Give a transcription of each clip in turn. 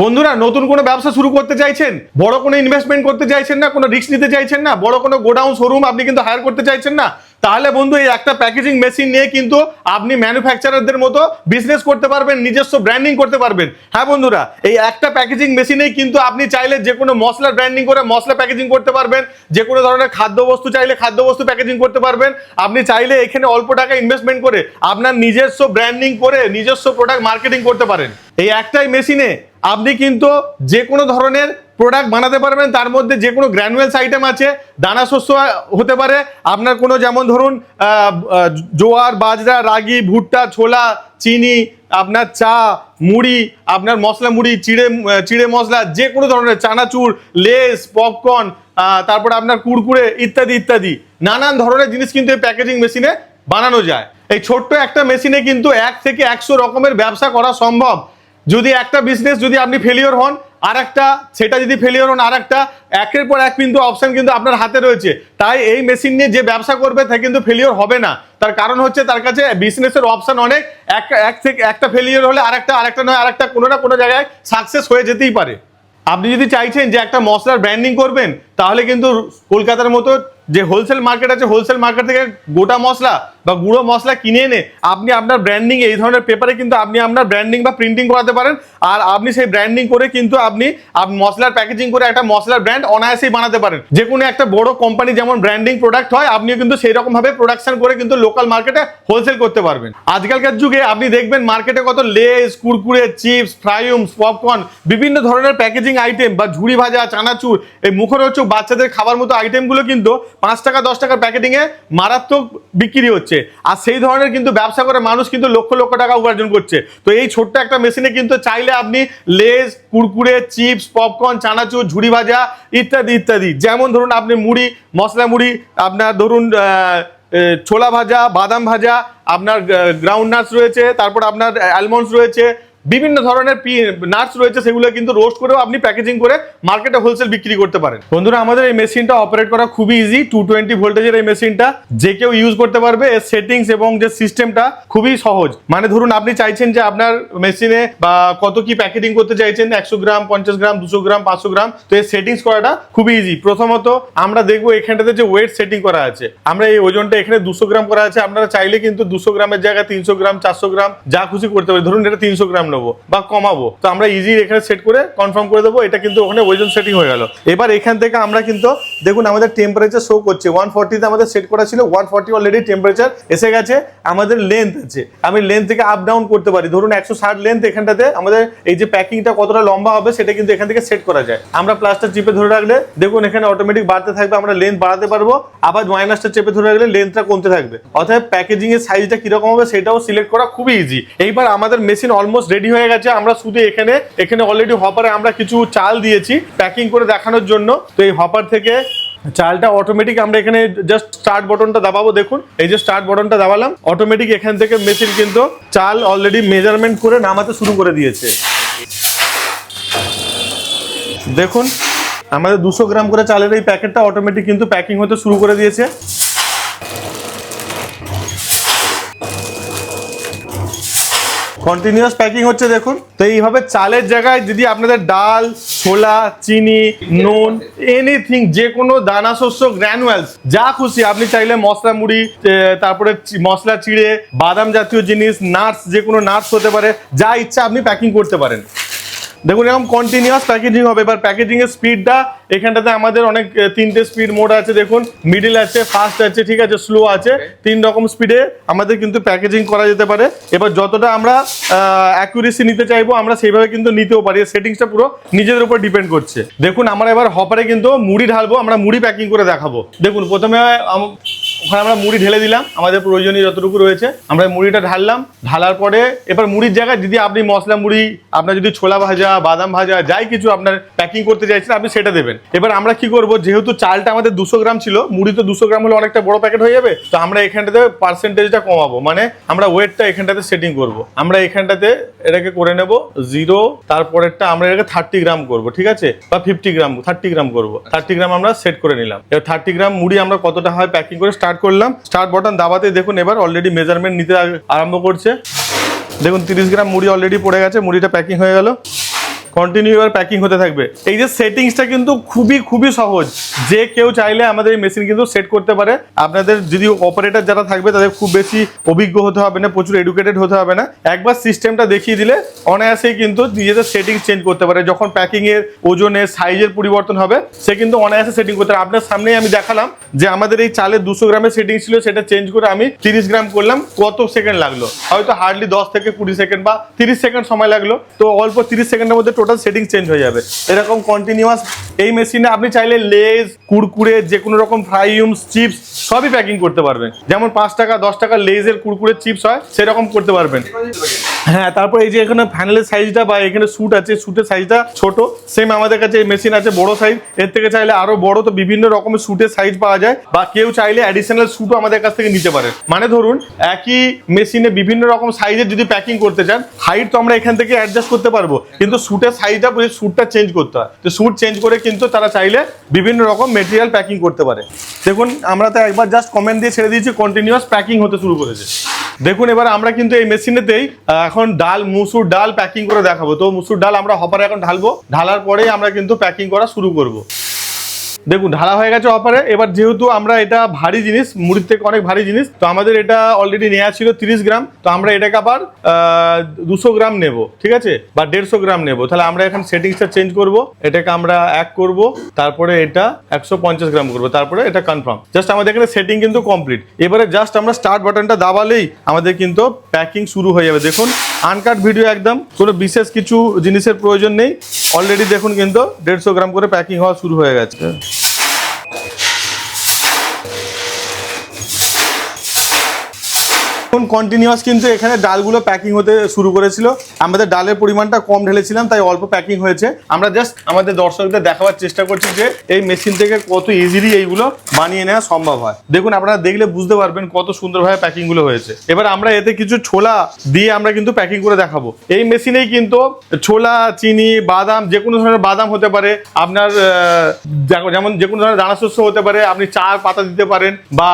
বন্ধুরা, নতুন কোনো ব্যবসা শুরু করতে চাইছেন? বড় কোনো ইনভেস্টমেন্ট করতে চাইছেন না? কোনো রিস্ক নিতে চাইছেন না? বড় কোনো গোডাউন শোরুম আপনি কিন্তু হায়ার করতে চাইছেন না? তাহলে বন্ধু, এই একটা প্যাকেজিং মেশিন নিয়ে কিন্তু আপনি ম্যানুফ্যাকচারারদের মতো বিজনেস করতে পারবেন, নিজস্ব ব্র্যান্ডিং করতে পারবেন। হ্যাঁ বন্ধুরা, এই একটা প্যাকেজিং মেশিনেই কিন্তু আপনি চাইলে যে কোনো মশলার ব্র্যান্ডিং করে মশলা প্যাকেজিং করতে পারবেন, যে কোনো ধরনের খাদ্যবস্তু চাইলে খাদ্যবস্তু প্যাকেজিং করতে পারবেন। আপনি চাইলে এখানে অল্প টাকা ইনভেস্টমেন্ট করে আপনার নিজস্ব ব্র্যান্ডিং করে নিজস্ব প্রোডাক্ট মার্কেটিং করতে পারেন। এই একটাই মেশিনে আপনি কিন্তু যে কোনো ধরনের প্রোডাক্ট বানাতে পারবেন, তার মধ্যে যে কোনো গ্র্যানুয়েলস আইটেম আছে, দানা শস্য হতে পারে। আপনার কোনো যেমন ধরুন জোয়ার, বাজরা, রাগি, ভুট্টা, ছোলা, চিনি, আপনার চা, মুড়ি, আপনার মশলা মুড়ি, চিড়ে চিড়ে মশলা, যে কোনো ধরনের চানাচুর, লেস পপকর্ন তারপরে আপনার কুরকুরে ইত্যাদি ইত্যাদি। নানান ধরনের জিনিস কিন্তু এই প্যাকেজিং মেশিনে বানানো যায়। এই ছোট্ট একটা মেশিনে কিন্তু এক থেকে একশো রকমের ব্যবসা করা সম্ভব। যদি একটা বিজনেস যদি আপনি ফেলিওর হন আর একটা সেটা যদি ফেলিওর হন আর একটা একের পর এক কিন্তু অপশন কিন্তু আপনার হাতে রয়েছে। তাই এই মেশিন নিয়ে যে ব্যবসা করবে তা কিন্তু ফেলিওর হবে না। তার কারণ হচ্ছে তার কাছে বিজনেসের অপশান অনেক। এক এক থেকে একটা ফেলিওর হলে আরেকটা আরেকটা নয়, আরেকটা কোনো না কোনো জায়গায় সাকসেস হয়ে যেতেই পারে। আপনি যদি চাইছেন যে একটা মশলার ব্র্যান্ডিং করবেন তাহলে কিন্তু কলকাতার মতো যে হোলসেল মার্কেট আছে হোলসেল মার্কেট থেকে গোটা মশলা বা গুঁড়ো মশলা কিনে এনে আপনি আপনার ব্র্যান্ডিং এই ধরনের পেপারে কিন্তু আপনি আপনার ব্র্যান্ডিং বা প্রিন্টিং করাতে পারেন। আর আপনি সেই ব্র্যান্ডিং করে কিন্তু আপনি মশলার প্যাকেজিং করে একটা মশলার ব্র্যান্ড অনায়াসেই বানাতে পারেন। যে কোনো একটা বড় কোম্পানি যেমন ব্র্যান্ডিং প্রোডাক্ট হয়, আপনিও কিন্তু সেই রকম ভাবে প্রোডাকশন করে কিন্তু লোকাল মার্কেটে হোলসেল করতে পারবেন। আজকালকার যুগে আপনি দেখবেন মার্কেটে কত Lay's Kurkure chips Fryums popcorn বিভিন্ন ধরনের প্যাকেজিং আইটেম বা ঝুড়ি ভাজা, চানাচুর, এই মুখরোচক বাচ্চাদের খাবার মতো আইটেমগুলো কিন্তু পাঁচ টাকা, দশ টাকার প্যাকেটিংয়ে মারাত্মক বিক্রি হচ্ছে। আর সেই ধরনের কিন্তু ব্যবসা করে মানুষ কিন্তু লক্ষ লক্ষ টাকা উপার্জন করছে। তো এই ছোট্ট একটা মেশিনে কিন্তু চাইলে আপনি লেজ, কুরকুরে চিপস পপকর্ন চানাচুর, ঝুড়ি ভাজা ইত্যাদি ইত্যাদি। যেমন ধরুন আপনি মুড়ি, মশলা মুড়ি, আপনার ধরুন ছোলা ভাজা, বাদাম ভাজা, আপনার গ্রাউন্ড নাটস রয়েছে, তারপর আপনার অ্যালমন্ডস রয়েছে বিভিন্ন ধরনের নাটস রয়েছে, সেগুলো কিন্তু রোস্ট করেও আপনি প্যাকেজিং করে মার্কেটে হোলসেল বিক্রি করতে পারেন। বন্ধুরা, আমাদের এই মেশিনটা অপারেট করা খুবই ইজি টু টোয়েন্টি ভোল্টেজের এই মেশিনটা, যে কেউ ইউজ করতে পারবে, এর সেটিংস এবং যে সিস্টেমটা খুবই সহজ। মানে ধরুন, আপনি চাইছেন যে আপনার মেশিনে বা কত কি প্যাকেটিং করতে চাইছেন, একশো গ্রাম, পঞ্চাশ গ্রাম, দুশো গ্রাম, পাঁচশো গ্রাম, তো এর সেটিংস করাটা খুবই ইজি প্রথমত, আমরা দেখব এখানটাতে যে ওয়েট সেটিং করা আছে। আমরা এই ওজনটা এখানে দুশো গ্রাম করা আছে, আপনারা চাইলে কিন্তু দুশো গ্রামের জায়গায় তিনশো গ্রাম, চারশো গ্রাম, যা খুশি করতে পারি ধরুন, এটা তিনশো গ্রাম নেব বা কমাবো। তো আমরা ইজি এখানে সেট করে কনফার্ম করে দেবো, এটা কিন্তু ওখানে ওজন সেটিং হয়ে গেল। এবার এখান থেকে আমরা কিন্তু, দেখুন আমাদের টেম্পারেচার শো করছে ওয়ান ফর্টিতে আমাদের সেট করা ছিল ওয়ান ফর্টি অলরেডি টেম্পারেচার এসে গেছে, আমাদের লেন্থ আছে। আমি লেন্থ থেকে আপ ডাউন করতে পারি, ধরুন একশো ষাট লেন্থ এখানটাতে, আমাদের এই যে প্যাকিংটা কতটা লম্বা হবে, সেটা কিন্তু এখান থেকে সেট করা যায়। আমরা প্লাসটা চিপে ধরে রাখলে, দেখুন এখানে অটোমেটিক বাড়তে থাকবে, আমরা লেন্থ বাড়াতে পারব, আবার মাইনাসটা চেপে ধরে রাখলে লেন্থটা কমতে থাকবে। অর্থাৎ প্যাকেজিং এর সাইজটা কীরকম হবে, সেটাও সিলেক্ট করা খুবই ইজি এইবার আমাদের মেশিন অলমোস্ট রেডি হয়ে গেছে। আমরা শুধু এখানে এখানে অলরেডি হপারে আমরা কিছু চাল দিয়েছি প্যাকিং করে দেখানোর জন্য। তো এই হপার থেকে চালটা অটোমেটিক আমরা এখানে জাস্ট স্টার্ট বটনটা দাবাবো, দেখুন। এই যে স্টার্ট বটনটা দাবালাম অটোমেটিক এখান থেকে মেশিন কিন্তু চাল অলরেডি মেজারমেন্ট করে নামাতে শুরু করে দিয়েছে। দেখুন, আমাদের দুশো গ্রাম করে চালের এই প্যাকেটটা অটোমেটিক কিন্তু প্যাকিং হতে শুরু করে দিয়েছে। কন্টিনিউয়াস প্যাকিং হচ্ছে, দেখুন। তো এইভাবে চালের জায়গায় যদি আপনাদের ডাল, ছোলা, চিনি, নুন এনিথিং যে কোনো দানা শস্য গ্র্যানুয়ালস যা খুশি, আপনি চাইলে মশলা মুড়ি তারপরে মশলা চিড়ে, বাদাম জাতীয় জিনিস নাটস যে কোনো নাটস হতে পারে, যা ইচ্ছা আপনি প্যাকিং করতে পারেন। দেখুন এরকম কন্টিনিউয়াস প্যাকেজিং হবে। এবার প্যাকেজিং এর স্পিডটা এখানটাতে আমাদের অনেক তিনটে স্পিড মোড আছে দেখুন। মিডিল আছে ফাস্ট আছে ঠিক আছে স্লো আছে। তিন রকম স্পিডে আমাদের কিন্তু প্যাকেজিং করা যেতে পারে। এবার যতটা আমরা অ্যাকুরেসি নিতে চাইব আমরা সেইভাবে কিন্তু নিতেও পারি। সেটিংসটা পুরো নিজেদের উপর ডিপেন্ড করছে। দেখুন আমরা এবার হপারে কিন্তু মুড়ি ঢালবো আমরা মুড়ি প্যাকিং করে দেখাবো। দেখুন প্রথমে ওখানে আমরা মুড়ি ঢেলে দিলাম, আমাদের প্রয়োজনীয় যতটুকু রয়েছে। আমরা মুড়িটা ঢাললাম, ঢালার পরে এবার মুড়ির জায়গায় যদি আপনি মশলা মুড়ি, আপনার যদি ছোলা ভাজা, বাদাম ভাজা, যাই কিছু আপনার প্যাকিং করতে চাইছেন, আপনি সেটা দেবেন। এবার আমরা কি করব, যেহেতু চালটা আমাদের দুশো গ্রাম ছিল, মুড়ি তো দুশো গ্রাম হলে অনেকটা বড় প্যাকেট হয়ে যাবে, তো আমরা এখানটাতে পার্সেন্টেজটা কমাবো। মানে আমরা ওয়েটটা এখানটাতে সেটিং করব। আমরা এখানটাতে এটাকে করে নেব জিরো তারপরেরটা আমরা এটাকে থার্টি গ্রাম করব, ঠিক আছে? বা ফিফটি গ্রাম থার্টি গ্রাম করব। থার্টি গ্রাম আমরা সেট করে নিলাম। এবার থার্টি গ্রাম মুড়ি আমরা কতটা হয় প্যাকিং করে স্টার্ট করলাম। স্টার্ট বটন দাবাতে দেখুন এবার অলরেডি মেজারমেন্ট নিতে আরম্ভ করছে। দেখুন তিরিশ গ্রাম মুড়ি অলরেডি পড়ে গেছে, মুড়িটা প্যাকিং হয়ে গেল। কন্টিনিউ এবার প্যাকিং হতে থাকবে। এই যে সেটিংসটা কিন্তু খুবই খুবই সহজ। যে কেউ চাইলে আমাদের এই মেশিন কিন্তু সেট করতে পারে। আপনাদের যদি অপারেটর যারা থাকবে, তাদের খুব বেশি অভিজ্ঞ হতে হবে না, প্রচুর এডুকেটেড হতে হবে না। একবার সিস্টেমটা দেখিয়ে দিলে অনায়াসেই কিন্তু নিজেদের সেটিং চেঞ্জ করতে পারে। যখন প্যাকিংয়ের ওজনের সাইজের পরিবর্তন হবে, সে কিন্তু অনায়াসে সেটিং করতে পারে। আপনার সামনেই আমি দেখালাম যে আমাদের এই চালের দুশো গ্রামের সেটিং ছিল, সেটা চেঞ্জ করে আমি তিরিশ গ্রাম করলাম। কত সেকেন্ড লাগল? হয়তো হার্ডলি দশ থেকে কুড়ি সেকেন্ড বা তিরিশ সেকেন্ড সময় লাগল। তো অল্প তিরিশ সেকেন্ডের মধ্যে টোটাল সেটিং চেঞ্জ হয়ে যাবে। এরকম কন্টিনিউয়াস এই মেশিনে আপনি চাইলে লেজ কুরকুরে যে কোনো রকম ফ্রাইউমস চিপস সবই প্যাকিং করতে পারবেন। যেমন পাঁচ টাকা, দশ টাকা লেজের কুড়কুড়ে চিপস হয়, সেরকম করতে পারবেন। হ্যাঁ তারপর এই যে এখানে প্যানেলের সাইজটা বা এখানে স্যুট আছে স্যুটের সাইজটা ছোট। সেম আমাদের কাছে এই মেশিন আছে, বড় সাইজ এর থেকে চাইলে আরও বড়, তো বিভিন্ন রকমের স্যুটের সাইজ পাওয়া যায়। বা কেউ চাইলে অ্যাডিশনাল স্যুটও আমাদের কাছ থেকে নিতে পারে। মানে ধরুন, একই মেশিনে বিভিন্ন রকম সাইজের যদি প্যাকিং করতে চান হাইট তো আমরা এখান থেকে অ্যাডজাস্ট করতে পারব। কিন্তু স্যুটের সাইজটা স্যুটটা চেঞ্জ করতে হয়। তো স্যুট চেঞ্জ করে কিন্তু তারা চাইলে বিভিন্ন রকম মেটেরিয়াল প্যাকিং করতে পারে। দেখুন, আমরা তো একবার জাস্ট কমেন্ট দিয়ে ছেড়ে দিয়েছি কন্টিনিউয়াস প্যাকিং হতে শুরু করেছে। দেখুন, এবার আমরা কিন্তু এই মেশিনেতেই এখন ডাল, মুসুর ডাল প্যাকিং করে দেখাবো। তো মুসুর ডাল আমরা হপারে এখন ঢালবো। ঢালার পরেই আমরা কিন্তু প্যাকিং করা শুরু করব। দেখুন, ঢালা হয়ে গেছে অপারে এবার যেহেতু আমরা এটা ভারী জিনিস, মুড়ির থেকে অনেক ভারী জিনিস, তো আমাদের এটা অলরেডি নেওয়া ছিল তিরিশ গ্রাম, তো আমরা এটাকে আবার দুশো গ্রাম নেব, ঠিক আছে? বা দেড়শো গ্রাম নেব। তাহলে আমরা এখন সেটিংসটা চেঞ্জ করব, এটাকে আমরা এক করব, তারপরে এটা একশো পঞ্চাশ গ্রাম করব, তারপরে এটা কনফার্ম জাস্ট আমাদের এখানে সেটিং কিন্তু কমপ্লিট এবারে জাস্ট আমরা স্টার্ট বাটনটা দাবালেই আমাদের কিন্তু প্যাকিং শুরু হয়ে যাবে। দেখুন আনকাট ভিডিও একদম, কোনো বিশেষ কিছু জিনিসের প্রয়োজন নেই। অলরেডি দেখুন কিন্তু দেড়শো গ্রাম করে প্যাকিং হওয়া শুরু হয়ে গেছে। এখন কন্টিনিউয়াস কিন্তু এখানে ডালগুলো প্যাকিং হতে শুরু করেছিল। আমাদের ডালের পরিমাণটা কম ঢেলেছিলাম, তাই অল্প প্যাকিং হয়েছে। আমরা জাস্ট আমাদের দর্শকদের দেখাবার চেষ্টা করছি যে এই মেশিন থেকে কত ইজিলি এইগুলো বানিয়ে নেওয়া সম্ভব হয়। দেখুন, আপনারা দেখলে বুঝতে পারবেন কত সুন্দরভাবে প্যাকিংগুলো হয়েছে। এবার আমরা এতে কিছু ছোলা দিয়ে আমরা কিন্তু প্যাকিং করে দেখাবো। এই মেশিনেই কিন্তু ছোলা, চিনি, বাদাম যে কোনো ধরনের বাদাম হতে পারে। আপনার যেমন যে কোনো ধরনের দানা শস্য হতে পারে, আপনি চা পাতা দিতে পারেন বা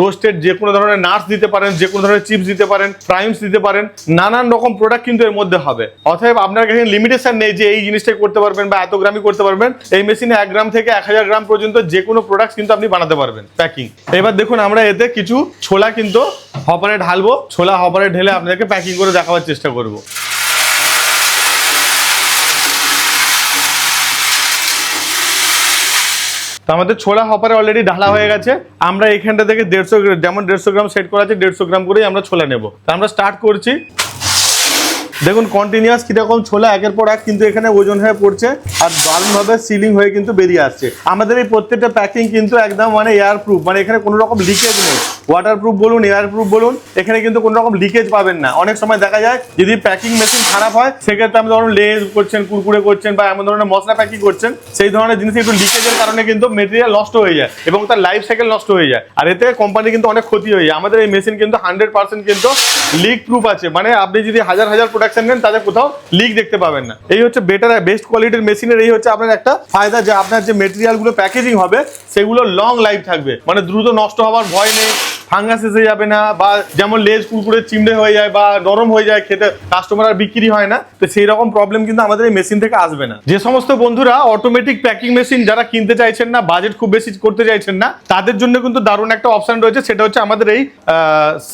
রোস্টেড যে কোনো ধরনের নাটস দিতে পারেন যে কোনো ধরনের চিপস দিতে পারেন প্রাইমস দিতে পারেন, নানান রকম প্রোডাক্ট কিন্তু এর মধ্যে হবে। অতএব আপনার কাছে লিমিটেশন নেই যে এই জিনিসটাই করতে পারবেন বা এত গ্রামই করতে পারবেন। এই মেশিনে এক গ্রাম থেকে এক হাজার গ্রাম পর্যন্ত যে কোনো প্রোডাক্ট কিন্তু আপনি বানাতে পারবেন প্যাকিং এবার দেখুন আমরা এতে কিছু ছোলা কিন্তু হপারে ঢালবো। ছোলা হপারে ঢেলে আপনাদেরকে প্যাকিং করে দেখাবার চেষ্টা করব। আমাদের ছোলা হপারে অলরেডি ঢালা হয়ে গেছে। আমরা এখানটা থেকে দেড়শো যেমন দেড়শো গ্রাম সেট করা আছে, দেড়শো গ্রাম করেই আমরা ছোলা নেব। তা আমরা স্টার্ট করছি। দেখুন কন্টিনিউয়াস কীরকম ছোলা, একের পর এক কিন্তু এখানে ওজন হয়ে পড়ছে আর দারুণভাবে সিলিং হয়ে কিন্তু বেরিয়ে আসছে। আমাদের এই প্রত্যেকটা প্যাকিং কিন্তু একদম মানে এয়ার প্রুফ মানে এখানে কোনো রকম লিকেজ নেই। ওয়াটার প্রুফ বলুন এয়ার প্রুফ বলুন, এখানে কিন্তু কোনো রকম লিকেজ পাবেন না। অনেক সময় দেখা যায়, যদি প্যাকিং মেশিন খারাপ হয়, সেক্ষেত্রে আপনি ধরুন লেজ করছেন, কুরকুরে করছেন বা এমন ধরনের মশলা প্যাকিং করছেন, সেই ধরনের জিনিস একটু লিকেজের কারণে কিন্তু মেটেরিয়াল নষ্ট হয়ে যায় এবং তার লাইফ সাইকেল নষ্ট হয়ে যায়। আর এতে কোম্পানি কিন্তু অনেক ক্ষতি হয়ে যায়। আমাদের এই মেশিন কিন্তু হান্ড্রেড পার্সেন্ট কিন্তু লিক প্রুফ আছে। মানে আপনি যদি হাজার হাজার প্রোডাকশন নেন তাদের কোথাও লিক দেখতে পাবেন না। এই হচ্ছে বেটার বেস্ট কোয়ালিটির মেশিনের এই হচ্ছে আপনার একটা ফায়দা যে আপনার যে মেটেরিয়ালগুলো প্যাকেজিং হবে, সেগুলো লং লাইফ থাকবে। মানে দ্রুত নষ্ট হওয়ার ভয় নেই ফাঙ্গাস এসে যাবে না, বা যেমন লেজ কুকুরে চিমড়ে হয়ে যায় বা নরম হয়ে যায় খেতে কাস্টমার আর বিক্রি হয় না। তো সেই রকম প্রবলেম কিন্তু আমাদের এই মেশিন থেকে আসবে না। যে সমস্ত বন্ধুরা অটোমেটিক প্যাকিং মেশিন যারা কিনতে চাইছেন না বাজেট খুব বেশি করতে চাইছেন না, তাদের জন্য কিন্তু দারুণ একটা অপশন রয়েছে, সেটা হচ্ছে আমাদের এই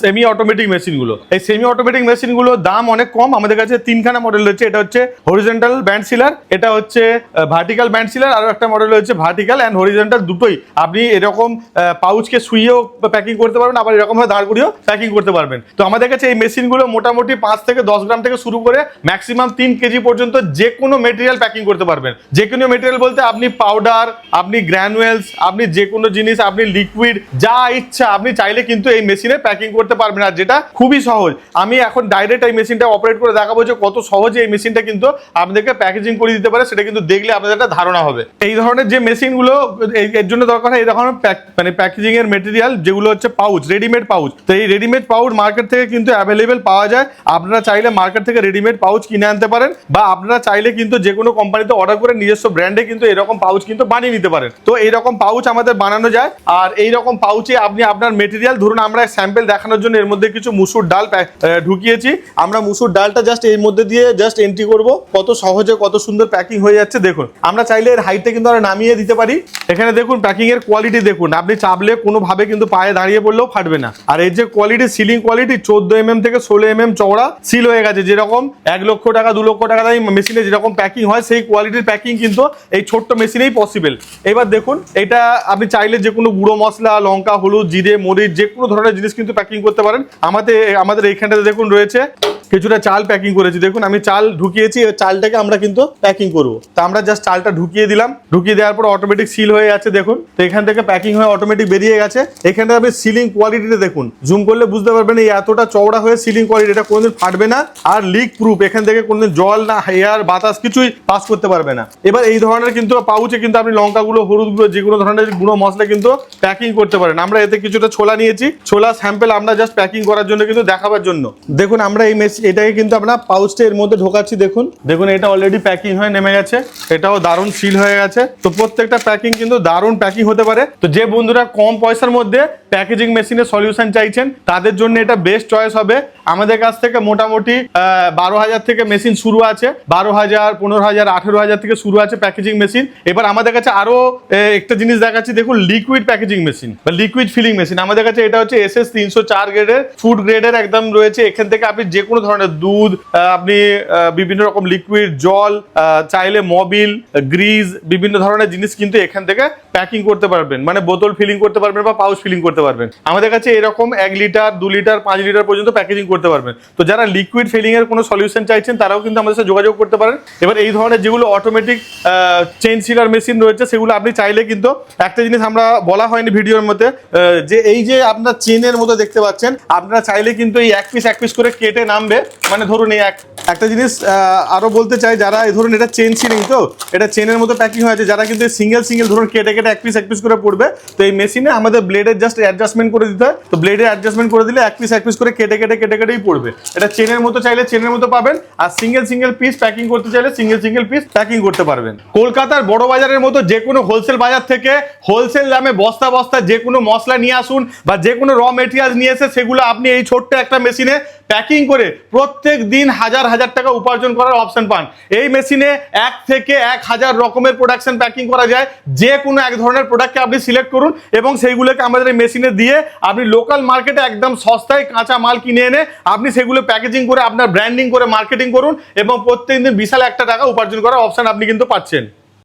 সেমি অটোমেটিক মেশিনগুলো এই সেমি অটোমেটিক মেশিনগুলো দাম অনেক কম। আমাদের কাছে তিনখানা মডেল রয়েছে। এটা হচ্ছে হরিজেন্টাল ব্যান্ড সিলার এটা হচ্ছে ভার্টিক্যাল ব্যান্ড সিলার আর একটা মডেল রয়েছে ভার্টিক্যাল অ্যান্ড হরিজেন্টাল দুটোই। আপনি এরকম পাউচকে শুয়েও প্যাকিং করতে পারবেন, আবার এরকম ভাবে দাঁড় করিয়েও প্যাকিং করতে পারবেন। তো আমাদের কাছে এই মেশিনগুলো মোটামুটি পাঁচ থেকে দশ গ্রাম থেকে শুরু করে ম্যাক্সিমাম তিন কেজি পর্যন্ত যে কোনো মেটেরিয়াল প্যাকিং করতে পারবেন। যে কোনো মেটেরিয়াল বলতে আপনি পাউডার আপনি গ্র্যানুয়েলস আপনি যে কোনো জিনিস, আপনি লিকুইড যা ইচ্ছা আপনি চাইলে কিন্তু এই মেশিনে প্যাকিং করতে পারবেন। আর যেটা খুবই সহজ আমি এখন ডাইরেক্ট এই মেশিনটা অপারেট করে দেখাবো যে কত সহজে এই মেশিনটা কিন্তু আপনাদেরকে প্যাকেজিং করে দিতে পারে, সেটা কিন্তু দেখলে আপনাদের একটা ধারণা হবে। এই ধরনের যে মেশিনগুলো এর জন্য দরকার হয়, এই ধরনের মানে প্যাকেজিং এর মেটেরিয়াল যেগুলো হচ্ছে পাউচ রেডিমেড পাউচ তো এই রেডিমেড পাউচ মার্কেট থেকে কিন্তু অ্যাভেলেবেল পাওয়া যায়। আপনারা চাইলে মার্কেট থেকে রেডিমেড পাউচ কিনে আনতে পারেন, বা আপনারা চাইলে কিন্তু যে কোনো কোম্পানিতে অর্ডার করে নিজস্ব ব্র্যান্ডে কিন্তু এরকম পাউচ কিন্তু বানিয়ে নিতে পারেন। তো এইরকম পাউচ আমাদের বানানো যায়, আর এইরকম পাউচে আপনি আপনার মেটেরিয়াল ধরুন আমরা স্যাম্পেল দেখানোর জন্য এর মধ্যে কিছু মুসুর ডাল ঢুকিয়েছি। আমরা মুসুর ডালটা জাস্ট এর মধ্যে দিয়ে জাস্ট এন্ট্রি করব। কত সহজে, কত সুন্দর প্যাকিং হয়ে যাচ্ছে, দেখুন। আমরা চাইলে এর হাইটটা কিন্তু আমরা নামিয়ে দিতে পারি। এখানে দেখুন প্যাকিং এর কোয়ালিটি দেখুন। আপনি চাপলে কোনোভাবে কিন্তু পায়ে দাঁড়িয়ে পড়লেও ফাটবে না। আর এর যে কোয়ালিটি সিলিং কোয়ালিটি চোদ্দ এম এম থেকে ষোলো এম এম চওড়া সিল হয়ে গেছে। যেরকম এক লক্ষ টাকা, দু লক্ষ টাকা দামি মেশিনে যেরকম প্যাকিং হয়, সেই কোয়ালিটির প্যাকিং কিন্তু এই ছোট্ট মেশিনেই পসিবল এবার দেখুন, এটা আপনি চাইলে যে কোনো গুঁড়ো মশলা, লঙ্কা, হলুদ, জিরে, মরিচ, যে কোনো ধরনের জিনিস কিন্তু প্যাকিং করতে পারেন। আমাদের আমাদের এইখানটাতে দেখুন রয়েছে। কিছুটা চাল প্যাকিং করেছি। দেখুন, আমি চাল ঢুকিয়েছি চালটাকে আমরা কিন্তু প্যাকিং করব। তা আমরা জাস্ট চালটা ঢুকিয়ে দিলাম। ঢুকিয়ে দেওয়ার পর অটোমেটিক সিল হয়ে যাচ্ছে, দেখুন। তো এখান থেকে প্যাকিং হয়ে অটোমেটিক বেরিয়ে গেছে। এখানে আপনি সিলিং কোয়ালিটিটা দেখুন। জুম করলে বুঝতে পারবেন এই এতটা চওড়া হয়ে সিলিং কোয়ালিটি এটা কোনোদিন ফাটবে না। আর লিক প্রুফ এখান থেকে কোনোদিন জল না হেয়ার বাতাস কিছুই পাস করতে পারবে না। এবার এই ধরনের কিন্তু পাউচে কিন্তু আপনি লঙ্কাগুলো হলুদগুলো যে কোনো ধরনের গুঁড়ো মশলা কিন্তু প্যাকিং করতে পারেন। আমরা এতে কিছুটা ছোলা নিয়েছি। ছোলা স্যাম্পেল আমরা জাস্ট প্যাকিং করার জন্য কিন্তু দেখাবার জন্য। দেখুন, আমরা এই মেস এটাকে কিন্তু আমরা পাউচটা এর মধ্যে ঢোকাচ্ছি দেখুন। দেখুন এটা অলরেডি প্যাকিং হয়ে নেমে গেছে। এটাও দারুণ সিল হয়ে গেছে। তো প্রত্যেকটা প্যাকিং কিন্তু দারুণ প্যাকিং হতে পারে। তো যে বন্ধুরা কম পয়সার মধ্যে প্যাকেজিং মেশিনের সলিউশন চাইছেন তাদের জন্য এটা বেস্ট চয়েস হবে। আমাদের কাছ থেকে মোটামুটি বারো হাজার থেকে মেশিন শুরু আছে। বারো হাজার পনেরো হাজার আঠেরো হাজার থেকে শুরু আছে প্যাকেজিং মেশিন এবার আমাদের কাছে আরও এ, একটা জিনিস দেখাচ্ছি দেখুন লিকুইড প্যাকেজিং মেশিন বা লিকুইড ফিলিং মেশিন আমাদের কাছে এটা হচ্ছে এস এস তিনশো চার গ্রেডের ফুড গ্রেডের একদম রয়েছে। এখান থেকে আপনি যে কোনো ধরনের দুধ আপনি বিভিন্ন রকম লিকুইড জল চাইলে মবিল গ্রিজ বিভিন্ন ধরনের জিনিস কিন্তু এখান থেকে প্যাকিং করতে পারবেন। মানে বোতল ফিলিং করতে পারবেন বা পাউচ ফিলিং করতে পারবেন। আমাদের কাছে এরকম এক লিটার, দু লিটার, পাঁচ লিটার পর্যন্ত প্যাকেজিং করতে পারবেন। তো যারা লিকুইড ফিলিং এর কোনো সলিউশন চাইছেন, তারাও কিন্তু আমাদের সাথে যোগাযোগ করতে পারেন। এবার এই ধরনের যেগুলো অটোমেটিক চেন সিলার মেশিন রয়েছে, সেগুলো আপনি চাইলে কিন্তু একটা জিনিস আমরা বলা হয়নি ভিডিওর মধ্যে যে এই যে আপনার চেনের মতো দেখতে পাচ্ছেন, আপনারা চাইলে কিন্তু এই এক পিস এক পিস করে কেটে নামবে। মানে ধরুন এই এক একটা জিনিস আহ, আরও বলতে চাই যারা এই ধরুন এটা চেন সিলিং তো এটা চেনের মতো প্যাকিং হয়েছে যারা কিন্তু সিঙ্গেল সিঙ্গেল ধরুন কেটে কেটে এক পিস এক পিস করে পড়বে তো এই মেশিনে আমাদের ব্লেডের জাস্ট অ্যাডজাস্টমেন্ট করে দিতে হয় তো ব্লেডের অ্যাডজাস্টমেন্ট করে দিলে এক পিস এক পিস করে কেটে কেটে কেটে কেটেই পড়বে। এটা চেনের মতো চাইলে চেনের মতো পাবেন আর সিঙ্গেল সিঙ্গেল পিস প্যাকিং করতে চাইলে সিঙ্গেল সিঙ্গেল পিস প্যাকিং করতে পারবেন। কলকাতার বড় বাজারের মতো যে কোনো হোলসেল বাজার থেকে হোলসেল দামে বস্তা বস্তা যে কোনো মশলা নিয়ে আসুন বা যে কোনো র মেটেরিয়াল নিয়ে এসে সেগুলো আপনি এই ছোট্ট একটা মেশিনে প্যাকিং করে প্রত্যেক দিন হাজার হাজার টাকা উপার্জন করার অপশন পান। এই মেশিনে এক থেকে এক হাজার রকমের প্রোডাকশন প্যাকিং করা যায়। যে কোনো এক ধরনের প্রোডাক্টকে আপনি সিলেক্ট করুন এবং সেইগুলোকে আমাদের এই মেশিনে দিয়ে আপনি লোকাল মার্কেটে একদম সস্তায় কাঁচা মাল কিনে এনে আপনি সেগুলো প্যাকেজিং করে আপনার ব্র্যান্ডিং করে মার্কেটিং করুন এবং প্রত্যেক দিন বিশাল একটা টাকা উপার্জন করার অপশন আপনি কিন্তু পাচ্ছেন।